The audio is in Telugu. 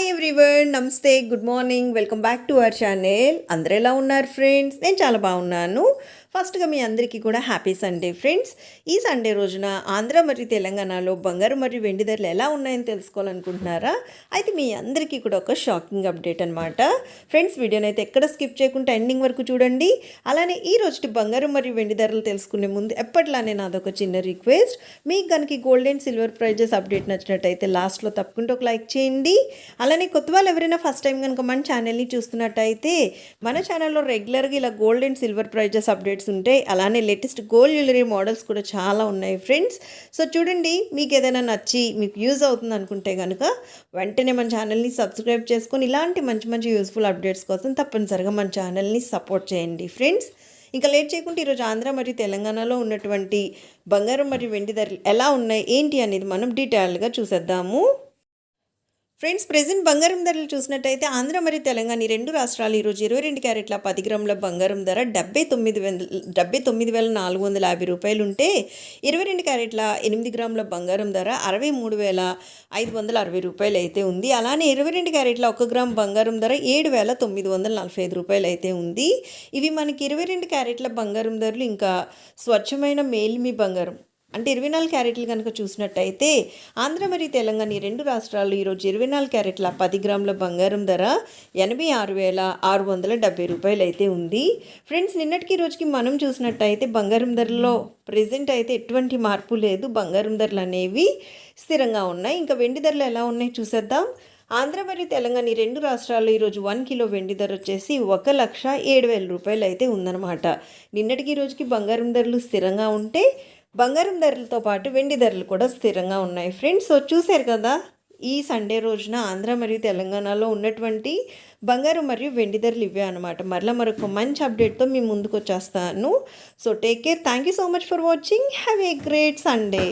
Hi everyone namaste good morning welcome back to our channel అందరు ఎలా ఉన్నారు ఫ్రెండ్స్ నేను చాలా బాగున్నాను. ఫస్ట్గా మీ అందరికీ కూడా హ్యాపీ సండే ఫ్రెండ్స్. ఈ సండే రోజున ఆంధ్ర మరియు తెలంగాణలో బంగారు మరియు వెండి ధరలు ఎలా ఉన్నాయని తెలుసుకోవాలనుకుంటున్నారా? అయితే మీ అందరికీ కూడా ఒక షాకింగ్ అప్డేట్ అనమాట ఫ్రెండ్స్ వీడియోని అయితే ఎక్కడ స్కిప్ చేయకుండా ఎండింగ్ వరకు చూడండి. అలానే ఈ రోజు బంగారు మరియు వెండి ధరలు తెలుసుకునే ముందు ఎప్పట్లానే నాదొక చిన్న రిక్వెస్ట్. మీకు కనుక gold and silver prizes update నచ్చినట్టయితే లాస్ట్లో తప్పకుండా ఒక లైక్ చేయండి. అలానే కొత్త వాళ్ళు ఎవరైనా ఫస్ట్ టైం కనుక మన ఛానల్ని చూస్తున్నట్టయితే మన ఛానల్లో రెగ్యులర్గా ఇలా gold and silver prizes update updates ఉంటాయి అలానే లేటెస్ట్ గోల్డ్ జ్యువెలరీ మోడల్స్ కూడా చాలా ఉన్నాయి ఫ్రెండ్స్ సో చూడండి మీకు ఏదైనా నచ్చి మీకు యూజ్ అవుతుంది అనుకుంటే కనుక వెంటనే మన ఛానల్ని సబ్స్క్రైబ్ చేసుకొని ఇలాంటి మంచి మంచి యూస్ఫుల్ అప్డేట్స్ కోసం తప్పనిసరిగా మన ఛానల్ని సపోర్ట్ చేయండి ఫ్రెండ్స్ ఇంకా లేట్ చేయకుండా ఈరోజు ఆంధ్ర మరియు తెలంగాణలో ఉన్నటువంటి బంగారం మరియు వెండి ధరలు ఎలా ఉన్నాయి ఏంటి అనేది మనం డీటెయిల్గా చూసేద్దాము. ఫ్రెండ్స్ ప్రెసెంట్ బంగారం ధరలు చూసినట్టయితే ఆంధ్ర మరియు తెలంగాణ ఈ రెండు రాష్ట్రాలు ఈరోజు ఇరవై రెండు క్యారెట్ల పది గ్రాముల బంగారం ధర డెబ్బై తొమ్మిది వందల డెబ్బై తొమ్మిది వేల నాలుగు వందల యాభై రూపాయలు ఉంటే ఇరవై రెండు క్యారెట్ల ఎనిమిది గ్రాముల బంగారం ధర అరవై మూడు వేల ఐదు వందల అరవై రూపాయలు అయితే ఉంది. అలానే ఇరవై రెండు క్యారెట్ల ఒక గ్రామ్ బంగారం ధర ఏడు వేల తొమ్మిది వందల నలభై ఐదు రూపాయలు అయితే ఉంది. ఇవి మనకి ఇరవై రెండు క్యారెట్ల బంగారం ధరలు ఇంకా స్వచ్ఛమైన మేల్మి బంగారం. అంటే ఇరవై నాలుగు క్యారెట్లు కనుక చూసినట్టయితే ఆంధ్ర మరియు తెలంగాణ ఈ రెండు రాష్ట్రాలు ఈరోజు ఇరవై నాలుగు క్యారెట్ల పది గ్రాముల బంగారం ధర ఎనభై ఆరు వేల ఆరు వందల డెబ్బై రూపాయలు అయితే ఉంది. ఫ్రెండ్స్ నిన్నటికి రోజుకి మనం చూసినట్టయితే బంగారం ధరలో ప్రజెంట్ అయితే ఎటువంటి మార్పు లేదు. బంగారం ధరలు అనేవి స్థిరంగా ఉన్నాయి. ఇంకా వెండి ధరలు ఎలా ఉన్నాయి చూసేద్దాం. ఆంధ్ర మరియు తెలంగాణ ఈ రెండు రాష్ట్రాల్లో ఈరోజు వన్ కిలో వెండి ధర వచ్చేసి ఒక లక్ష ఏడు వేల రూపాయలు అయితే ఉందన్నమాట. నిన్నటికి రోజుకి బంగారం ధరలు స్థిరంగా ఉంటే బంగారం ధరలతో పాటు వెండి ధరలు కూడా స్థిరంగా ఉన్నాయి. ఫ్రెండ్స్ సో చూశారు కదా ఈ సండే రోజున ఆంధ్ర మరియు తెలంగాణలో ఉన్నటువంటి బంగారం మరియు వెండి ధరలు ఇవే అనమాట మరలా మరొక మంచి అప్డేట్తో మీ ముందుకు వచ్చేస్తాను. So take care. Thank you so much for watching. Have a great Sunday.